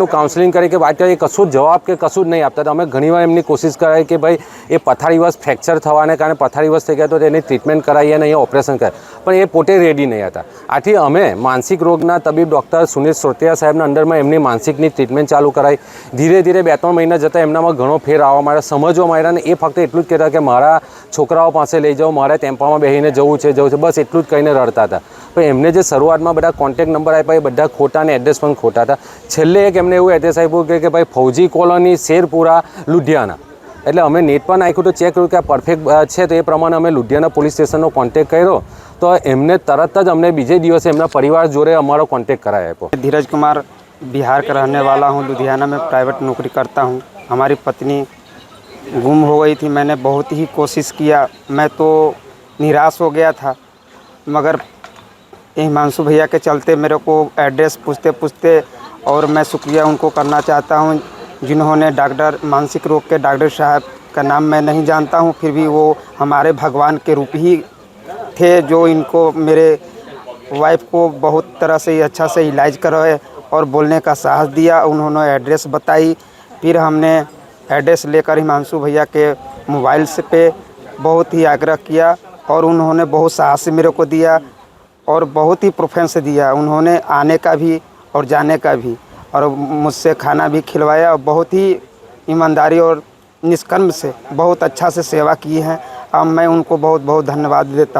નું કાઉન્સેલિંગ કરી કે વાત એ કશું જ જવાબ કે કશું જ નહીં આપતા અમે ઘણીવાર એમની કોશિશ કરાવી કે ભાઈ એ પથારી વર્ષ ફ્રેક્ચર થવાને કારણે પથારી વર્ષ થઈ ગયા તો એની ટ્રીટમેન્ટ કરાવીએ અને અહીંયા ઓપરેશન કરે પણ એ પોતે રેડી નહીં હતા આથી અમે માનસિક રોગના તબીબ ડૉક્ટર સુનિલ સોટિયા સાહેબના અંડરમાં એમની માનસિકની ટ્રીટમેન્ટ ચાલુ કરાવી ધીરે ધીરે બે ત્રણ મહિના જતાં એમનામાં ઘણો ફેર આવવા માંડ્યા સમજવા માંડ્યા અને એ ફક્ત એટલું જ કહેતા કે મારા છોકરાઓ પાસે લઈ જાઓ મારે ટેમ્પામાં બેસીને જવું છે જવું છે બસ એટલું જ કહીને રડતા હતા પણ એમને જે શરૂઆતમાં બડા કોન્ટેક્ટ નંબર આઈ પા એ બડા ખોટાને એડ્રેસ પણ ખોટા હતા છેલ્લે કે એમને એવું એડ્રેસ આઈ બોલ કે ભાઈ ફૌજી કોલોની શેરપુરા લુધિયાના એટલે અમે નેટ પર નાખી તો ચેક કર્યું કે પરફેક્ટ છે તો એ પ્રમાણે અમે લુધિયાના પોલીસ સ્ટેશનનો કોન્ટેક્ટ કર્યો તો એમને તરત જ અમને બીજા દિવસે એમના પરિવાર જોરે અમારો કોન્ટેક્ટ કરાય આપો ધીરજકુમાર બિહાર ક રહેનેવાલા હું લુધિયાના મે પ્રાઇવેટ નોકરી કરતો હું મારી પત્ની ગૂમ થઈ ગઈ થી મેને બહુત હી કોશિશ કિયા મે તો નિરાશ હો ગયા થા મગર हिमांशु भैया के चलते मेरे को एड्रेस पूछते पूछते और मैं शुक्रिया उनको करना चाहता हूँ जिन्होंने डॉक्टर मानसिक रोग के डॉक्टर साहब का नाम मैं नहीं जानता हूँ फिर भी वो हमारे भगवान के रूप ही थे जो इनको मेरे वाइफ को बहुत तरह से अच्छा से इलाज करवाए और बोलने का साहस दिया उन्होंने एड्रेस बताई फिर हमने एड्रेस लेकर हिमांशु भैया के मोबाइल से पे बहुत ही आग्रह किया और उन्होंने बहुत साहस मेरे को दिया और बहुत ही प्रोफेंस दिया उन्होंने आने का भी और जाने का भी और मुझसे खाना भी खिलवाया और बहुत ही ईमानदारी और निष्कर्म से बहुत अच्छा से सेवा की है अब मैं उनको बहुत बहुत धन्यवाद देता हूँ